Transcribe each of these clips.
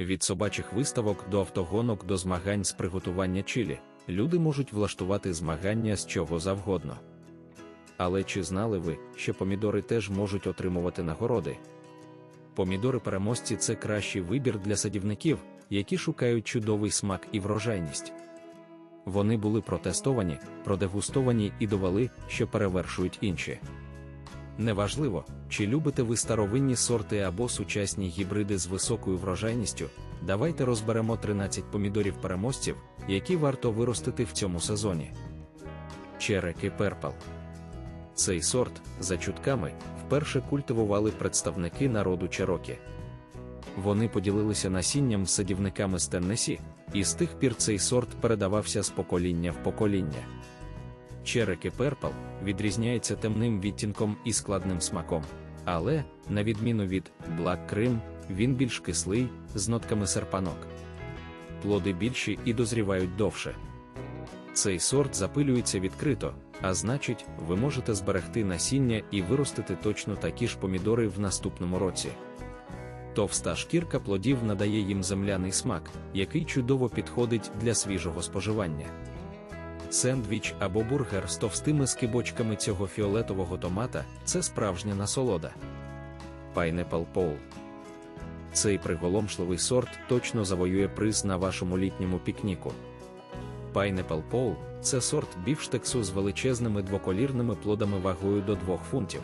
Від собачих виставок до автогонок до змагань з приготування чилі, люди можуть влаштувати змагання з чого завгодно. Але чи знали ви, що помідори теж можуть отримувати нагороди? Помідори переможці це кращий вибір для садівників, які шукають чудовий смак і врожайність. Вони були протестовані, продегустовані і довели, що перевершують інші. Неважливо, чи любите ви старовинні сорти або сучасні гібриди з високою врожайністю, давайте розберемо 13 помідорів переможців, які варто виростити в цьому сезоні. Череки Перпал. Цей сорт, за чутками, вперше культивували представники народу Черокі. Вони поділилися насінням з садівниками з Теннесі, і з тих пір цей сорт передавався з покоління в покоління. Череки Перпал відрізняється темним відтінком і складним смаком, але, на відміну від Black Крим, він більш кислий, з нотками серпанок. Плоди більші і дозрівають довше. Цей сорт запилюється відкрито, а значить, ви можете зберегти насіння і виростити точно такі ж помідори в наступному році. Товста шкірка плодів надає їм земляний смак, який чудово підходить для свіжого споживання. Сендвіч або бургер з товстими скибочками цього фіолетового томата це справжня насолода. Pineapple Pole Цей приголомшливий сорт точно завоює приз на вашому літньому пікніку. Pineapple Pole – це сорт бівштексу з величезними двоколірними плодами вагою до 2 фунтів.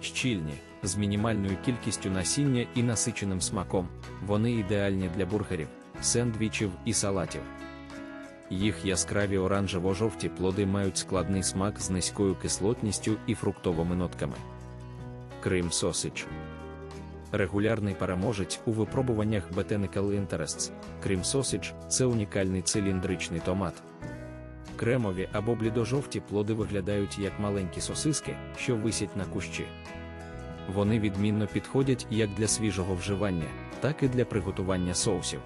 Щільні, з мінімальною кількістю насіння і насиченим смаком, вони ідеальні для бургерів, сендвічів і салатів. Їх яскраві оранжево-жовті плоди мають складний смак з низькою кислотністю і фруктовими нотками. Крим Sausage Регулярний переможець у випробуваннях Botanical Interests. Крим Sausage – це унікальний циліндричний томат. Кремові або блідожовті плоди виглядають як маленькі сосиски, що висять на кущі. Вони відмінно підходять як для свіжого вживання, так і для приготування соусів.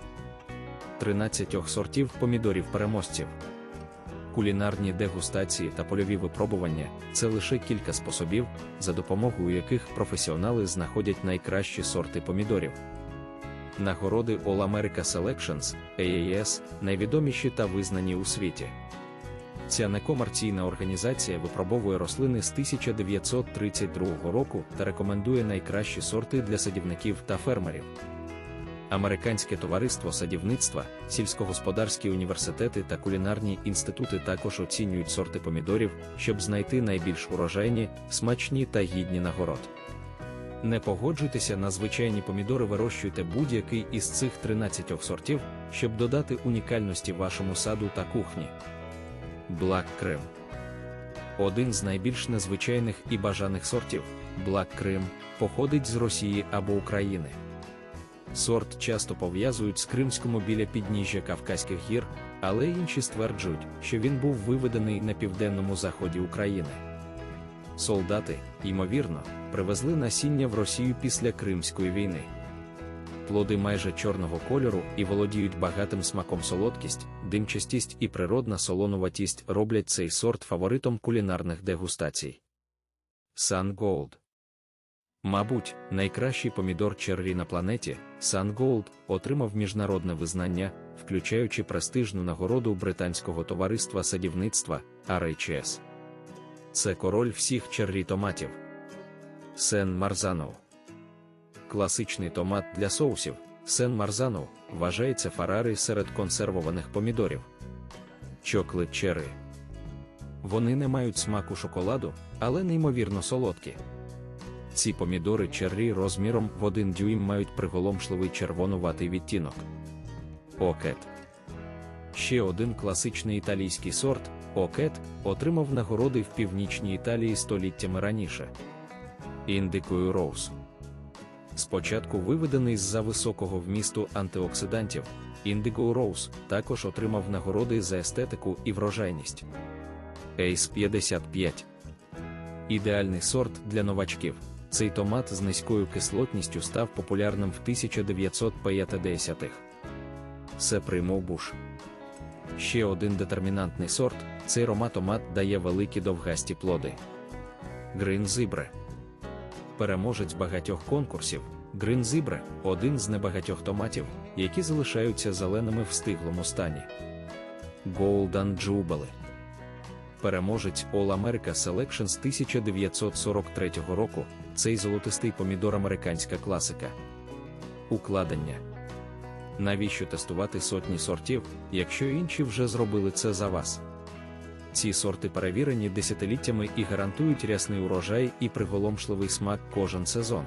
13 сортів помідорів переможців. Кулінарні дегустації та польові випробування це лише кілька способів, за допомогою яких професіонали знаходять найкращі сорти помідорів. Нагороди All America Selections AAS найвідоміші та визнані у світі. Ця некомерційна організація випробовує рослини з 1932 року та рекомендує найкращі сорти для садівників та фермерів. Американське товариство садівництва, сільськогосподарські університети та кулінарні інститути також оцінюють сорти помідорів, щоб знайти найбільш урожайні, смачні та гідні нагород. Не погоджуйтеся на звичайні помідори, вирощуйте будь-який із цих 13 сортів, щоб додати унікальності вашому саду та кухні. Black Крим Один з найбільш незвичайних і бажаних сортів Black Крим походить з Росії або України. Сорт часто пов'язують з Кримському біля підніжжя Кавказьких гір, але інші стверджують, що він був виведений на південному заході України. Солдати, ймовірно, привезли насіння в Росію після Кримської війни. Плоди майже чорного кольору і володіють багатим смаком солодкість, димчастість і природна солонуватість роблять цей сорт фаворитом кулінарних дегустацій. Sun Gold Мабуть, найкращий помідор черрі на планеті, Sun Gold, отримав міжнародне визнання, включаючи престижну нагороду британського товариства садівництва RHS. Це король всіх черрі томатів. Сен Марзанов. Класичний томат для соусів. Сен Марзанов вважається фарари серед консервованих помідорів. Чоклет черри. Вони не мають смаку шоколаду, але неймовірно солодкі. Ці помідори черрі розміром в один дюйм мають приголомшливий червонуватий відтінок. Окет. Ще один класичний італійський сорт окет отримав нагороди в північній Італії століттями раніше. Індикою Роуз. Спочатку виведений з-за високого вмісту антиоксидантів, Indigo Rose також отримав нагороди за естетику і врожайність. Ace 55 ідеальний сорт для новачків. Цей томат з низькою кислотністю став популярним в 1950-х. Це приймов буш. Ще один детермінантний сорт цей роматомат дає великі довгасті плоди. Грин Зибре. Переможець багатьох конкурсів, Zebra – один з небагатьох томатів, які залишаються зеленими в стиглому стані. Golden Jubilee Переможець All America Selection з 1943 року. Цей золотистий помідор американська класика. Укладення. Навіщо тестувати сотні сортів, якщо інші вже зробили це за вас? Ці сорти перевірені десятиліттями і гарантують рясний урожай і приголомшливий смак кожен сезон.